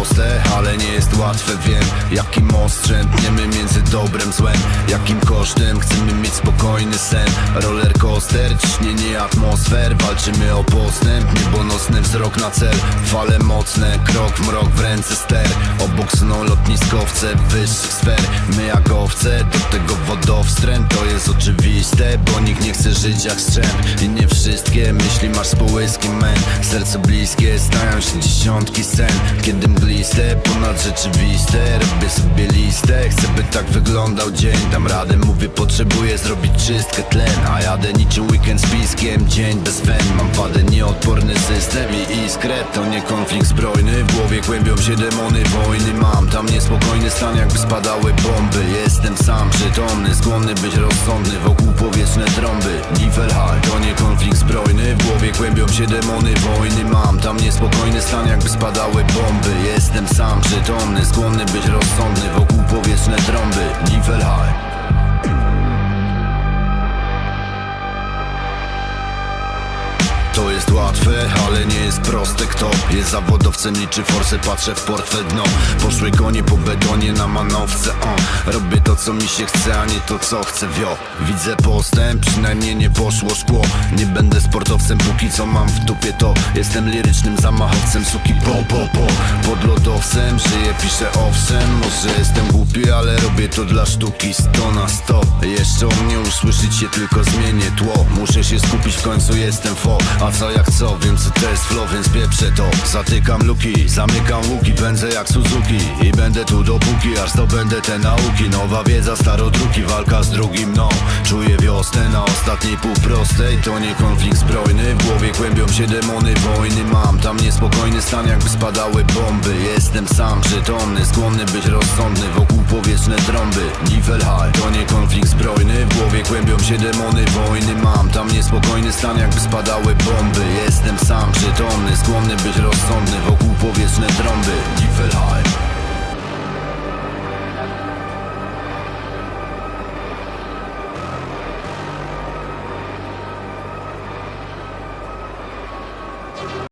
proste, ale nie jest łatwe. Wiem, jakim ostrzem między dobrem złem. Jakim kosztem chcemy mieć spokojny sen. Roller coaster, ciśnienie atmosfer. Walczymy o postęp, niebo nos wzrok na cel. Fale mocne, krok w mrok w ręce ster. Obok sną lotniskowce wyższych sfer. My jak owce, do tego wodowstręt. To jest oczywiste, bo nikt nie chce żyć jak strzęp. I nie wszystkie myśli masz z połyskiem men. Serce bliskie, stają się dziesiątki sen Kiedy mgliste, ponad rzeczywiste Robię sobie listę, chcę by tak wyglądał dzień. Dam radę, mówię potrzebuję zrobić czystkę tlen. A jadę niczym weekend z piskiem, dzień bez wen. Mam wadę, nieodporny system i To nie konflikt zbrojny, w głowie kłębią się demony wojny. Mam tam niespokojny stan, jakby spadały bomby. Jestem sam przytomny, skłonny być rozsądny. Wokół powietrzne trąby, Niflheim To nie konflikt zbrojny, w głowie kłębią się demony wojny. Mam tam niespokojny stan, jakby spadały bomby. Jestem sam przytomny, skłonny być rozsądny. Wokół powietrzne trąby, Niflheim łatwe, ale nie jest proste. Kto jest zawodowcem, liczy forsę Patrzę w portfel dno. Poszły konie po betonie na manowce o. Robię to co mi się chce, a nie to co chcę wio. Widzę postęp, przynajmniej nie poszło szkło. Nie będę sportowcem, póki co mam w dupie to. Jestem lirycznym zamachowcem, suki po po po. Pod lodowcem żyję, piszę owszem. Może jestem głupi, ale robię to dla sztuki. 100 na 100 Jeszcze o mnie usłyszeć się tylko zmienię tło. Muszę się skupić, w końcu jestem fo. A co jak co, wiem co to jest flow, więc pieprzę to. Zatykam luki, zamykam łuki, pędzę jak Suzuki. I będę tu dopóki, aż zdobędę te nauki. Nowa wiedza, starodruki, walka z drugim no. Czuję wiosnę na ostatniej półprostej. To nie konflikt zbrojny, w głowie kłębią się demony wojny. Mam tam niespokojny stan, jakby spadały bomby. Jestem sam przytomny, skłonny być rozsądny Wokół powietrzne trąby, Niflheim To nie konflikt zbrojny, w głowie kłębią się demony wojny. Mam tam niespokojny stan, jakby spadały bomby Jestem sam przytomny, skłonny być rozsądny Wokół powietrzne trąby,